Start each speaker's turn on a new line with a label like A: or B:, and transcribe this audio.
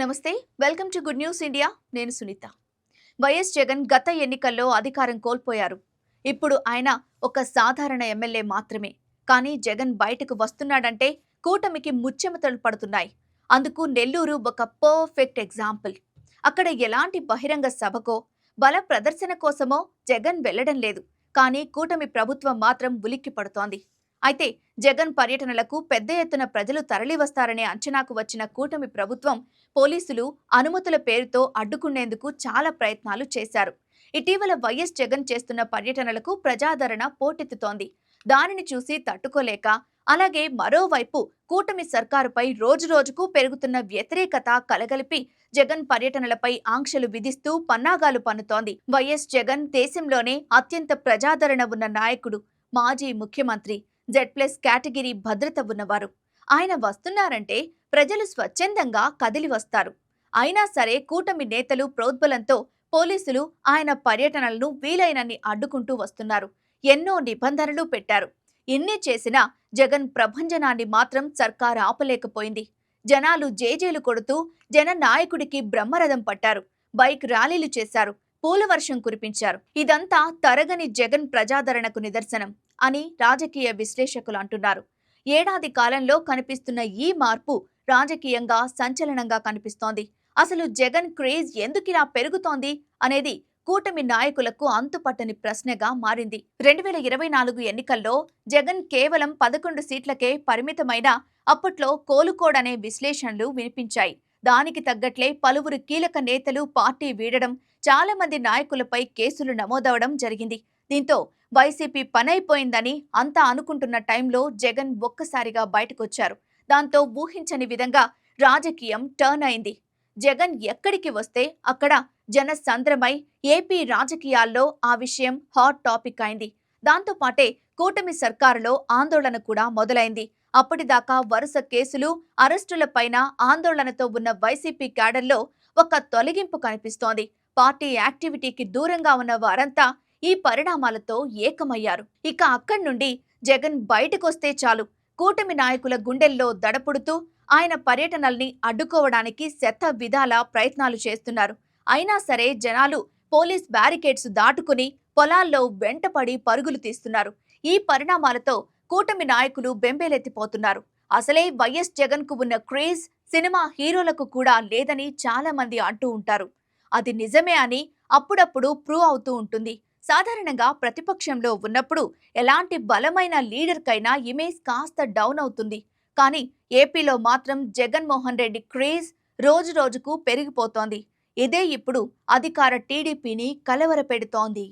A: నమస్తే welcome to good news India. నేను Sunitha. YS Jagan గత ఎన్నికల్లో అధికారం కోల్పోయారు. ఇప్పుడు ఆయన ఒక సాధారణ ఎమ్మెల్యే మాత్రమే. కానీ జగన్ బయటకు వస్తున్నాడంటే కూటమికి ముచ్చెమతలు పడుతున్నాయి. అందుకు నెల్లూరు ఒక పర్ఫెక్ట్ ఎగ్జాంపుల్ అక్కడ ఎలాంటి బహిరంగ సభకో బల ప్రదర్శన కోసమో జగన్ వెళ్ళడం లేదు. కానీ కూటమి ప్రభుత్వం మాత్రం ఉలిక్కి పడుతోంది అయితే జగన్ పర్యటనలకు పెద్ద ఎత్తున ప్రజలు తరలివస్తారనే అంచనాకు వచ్చిన కూటమి ప్రభుత్వం పోలీసులు అనుమతుల పేరుతో అడ్డుకునేందుకు చాలా ప్రయత్నాలు చేశారు. ఇటీవల వైఎస్ జగన్ చేస్తున్న పర్యటనలకు ప్రజాదరణ పోటెత్తుతోంది. దానిని చూసి తట్టుకోలేక అలాగే మరోవైపు కూటమి సర్కారుపై రోజురోజుకు పెరుగుతున్న వ్యతిరేకత కలగలిపి జగన్ పర్యటనలపై ఆంక్షలు విధిస్తూ పన్నాగాలు పన్నుతోంది. వైఎస్ జగన్ దేశంలోనే అత్యంత ప్రజాదరణ ఉన్న నాయకుడు మాజీ ముఖ్యమంత్రి జెడ్ ప్లస్ కేటగిరీ భద్రత ఉన్నవారు. ఆయన వస్తున్నారంటే ప్రజలు స్వచ్ఛందంగా కదిలి వస్తారు. అయినా సరే కూటమి నేతలు ప్రోద్బలంతో పోలీసులు ఆయన పర్యటనలను వీలైనన్ని అడ్డుకుంటూ వస్తున్నారు. ఎన్నో నిబంధనలు పెట్టారు. ఎన్ని చేసినా జగన్ ప్రభంజనాన్ని మాత్రం సర్కార్ ఆపలేకపోయింది. జనాలు జేజేలు కొడుతూ జన నాయకుడికి బ్రహ్మరథం పట్టారు. బైక్ ర్యాలీలు చేశారు. పూల వర్షం కురిపించారు. ఇదంతా తరగని జగన్ ప్రజాదరణకు నిదర్శనం అని రాజకీయ విశ్లేషకులు అంటున్నారు. ఏడాది కాలంలో కనిపిస్తున్న ఈ మార్పు రాజకీయంగా సంచలనంగా కనిపిస్తోంది. అసలు జగన్ క్రేజ్ ఎందుకిలా పెరుగుతోంది అనేది కూటమి నాయకులకు అంతుపట్టని ప్రశ్నగా మారింది. రెండు వేల ఇరవై నాలుగు ఎన్నికల్లో జగన్ కేవలం పదకొండు సీట్లకే పరిమితమైన అప్పట్లో కోలుకోడనే విశ్లేషణలు వినిపించాయి. దానికి తగ్గట్లే పలువురు కీలక నేతలు పార్టీ వీడడం చాలా మంది నాయకులపై కేసులు నమోదవడం జరిగింది. దీంతో వైసీపీ పనైపోయిందని అంతా అనుకుంటున్న టైంలో జగన్ ఒక్కసారిగా బయటకొచ్చారు. దాంతో ఊహించని విధంగా రాజకీయం టర్న్ అయింది. జగన్ ఎక్కడికి వస్తే అక్కడ జన సంద్రమై ఏపీ రాజకీయాల్లో ఆ విషయం హాట్ టాపిక్ అయింది. దాంతో పాటే కూటమి సర్కారులో ఆందోళన కూడా మొదలైంది. అప్పటిదాకా వరుస కేసులు అరెస్టులపైన ఆందోళనతో ఉన్న వైసీపీ క్యాడర్లో ఒక తొలగింపు కనిపిస్తోంది. పార్టీ యాక్టివిటీకి దూరంగా ఉన్న వారంతా ఈ పరిణామాలతో ఏకమయ్యారు. ఇక అక్కడి నుండి జగన్ బయటకొస్తే చాలు. కూటమి నాయకుల గుండెల్లో దడపుడుతూ ఆయన పర్యటనల్ని అడ్డుకోవడానికి శత విధాల ప్రయత్నాలు చేస్తున్నారు. అయినా సరే జనాలు పోలీస్ బ్యారికేడ్స్ దాటుకుని పొలాల్లో వెంటపడి పరుగులు తీస్తున్నారు. ఈ పరిణామాలతో కూటమి నాయకులు బెంబేలెత్తిపోతున్నారు. అసలే వైఎస్ జగన్కు ఉన్న క్రేజ్ సినిమా హీరోలకు కూడా లేదని చాలా మంది అంటూ ఉంటారు. అది నిజమే అని అప్పుడప్పుడు ప్రూవ్ అవుతూ ఉంటుంది. సాధారణంగా ప్రతిపక్షంలో ఉన్నప్పుడు ఎలాంటి బలమైన లీడర్కైనా ఇమేజ్ కాస్త డౌన్ అవుతుంది. కానీ ఏపీలో మాత్రం జగన్మోహన్ రెడ్డి క్రేజ్ రోజు రోజుకు పెరిగిపోతోంది. ఇదే ఇప్పుడు అధికార టీడీపీని కలవరపెడుతోంది.